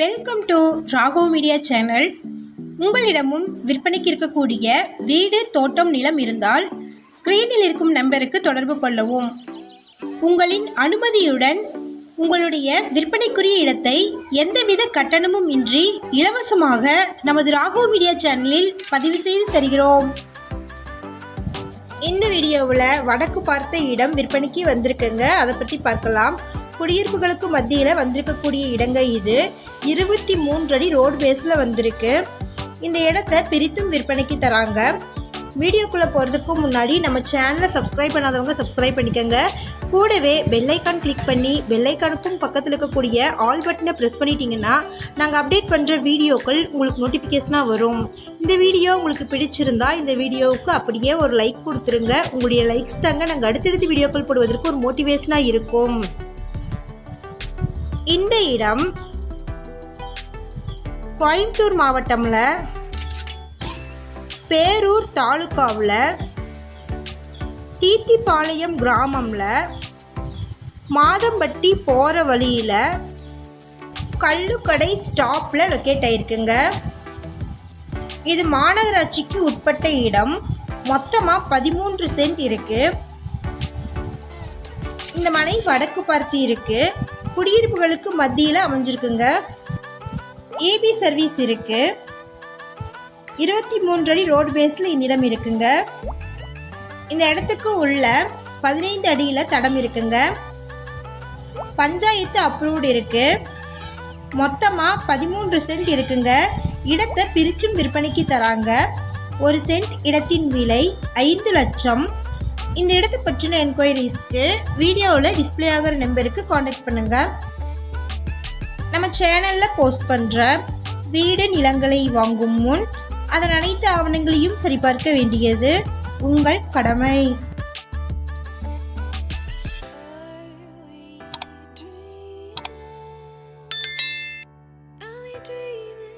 Welcome to Rago media channel உங்களிடமும் விற்பனைக்கு இருக்கக்கூடிய வீடு தோட்டம் நிலம் இருந்தால் ஸ்க்ரீனில் இருக்கும் நம்பருக்கு தொடர்பு கொள்ளவும். உங்களின் அனுமதியுடன் உங்களுடைய விற்பனைக்குரிய இடத்தை எந்தவித கட்டணமும் இன்றி இலவசமாக நமது ராகோ மீடியா சேனலில் பதிவு செய்து தருகிறோம். இந்த வீடியோவில் வடக்கு பார்த்த இடம் விற்பனைக்கு வந்திருக்குங்க. அதை பற்றி பார்க்கலாம். குடியிருப்புகளுக்கு மத்தியில் வந்திருக்கக்கூடிய இடங்க இது. இருபத்தி மூன்று அடி ரோடு பேஸில் வந்திருக்கு. இந்த இடத்த பிரித்தும் விற்பனைக்கு தராங்க. வீடியோக்குள்ளே போகிறதுக்கு முன்னாடி நம்ம சேனலை சப்ஸ்கிரைப் பண்ணாதவங்க சப்ஸ்கிரைப் பண்ணிக்கோங்க. கூடவே பெல்லைக்கான் கிளிக் பண்ணி பெல்லைக்கானுக்கும் பக்கத்தில் இருக்கக்கூடிய ஆல் பட்டனை ப்ரெஸ் பண்ணிட்டீங்கன்னா நாங்கள் அப்டேட் பண்ணுற வீடியோக்கள் உங்களுக்கு நோட்டிஃபிகேஷனாக வரும். இந்த வீடியோ உங்களுக்கு பிடிச்சிருந்தா இந்த வீடியோவுக்கு அப்படியே ஒரு லைக் கொடுத்துருங்க. உங்களுடைய லைக்ஸ் தாங்க நாங்கள் அடுத்தடுத்து வீடியோக்கள் போடுவதற்கு ஒரு மோட்டிவேஷனாக இருக்கும். இந்த இடம் கோயம்புத்தூர் மாவட்டம்ல பேரூர் தாலுகாவில் தீத்திப்பாளையம் கிராமம்ல மாதம்பட்டி போகிற வழியில் கல்லுக்கடை ஸ்டாப்பில் லொக்கேட் ஆயிருக்குங்க. இது மாநகராட்சிக்கு உட்பட்ட இடம். மொத்தமாக பதிமூன்று சென்ட் இருக்குது இந்த மனை வடக்கு பார்த்து இருக்குது குடியிருப்புகளுக்கு மத்தியில் அமைஞ்சிருக்குங்க. ஏபி சர்வீஸ் இருக்கு. இருபத்தி மூன்று அடி ரோடு பேஸில் இந்த இடம் இருக்குங்க. இந்த இடத்துக்கு உள்ள பதினைந்து அடியில் தடம் இருக்குங்க. பஞ்சாயத்து அப்ரூவ்டு இருக்கு. மொத்தமாக பதிமூன்று சென்ட் இருக்குங்க. இடத்தை பிரிச்சும் விற்பனைக்கு தராங்க. ஒரு சென்ட் இடத்தின் விலை ஐந்து லட்சம். இந்த இடத்தை பற்றின என்கொயரிஸ்க்கு வீடியோவில் டிஸ்ப்ளே ஆகிற நம்பருக்கு காண்டாக்ட் பண்ணுங்கள் நம்ம சேனலில் போஸ்ட் பண்ணுற வீடு நிலங்களை வாங்கும் முன் அதன் அனைத்து ஆவணங்களையும் சரிபார்க்க வேண்டியது உங்கள் கடமை dream?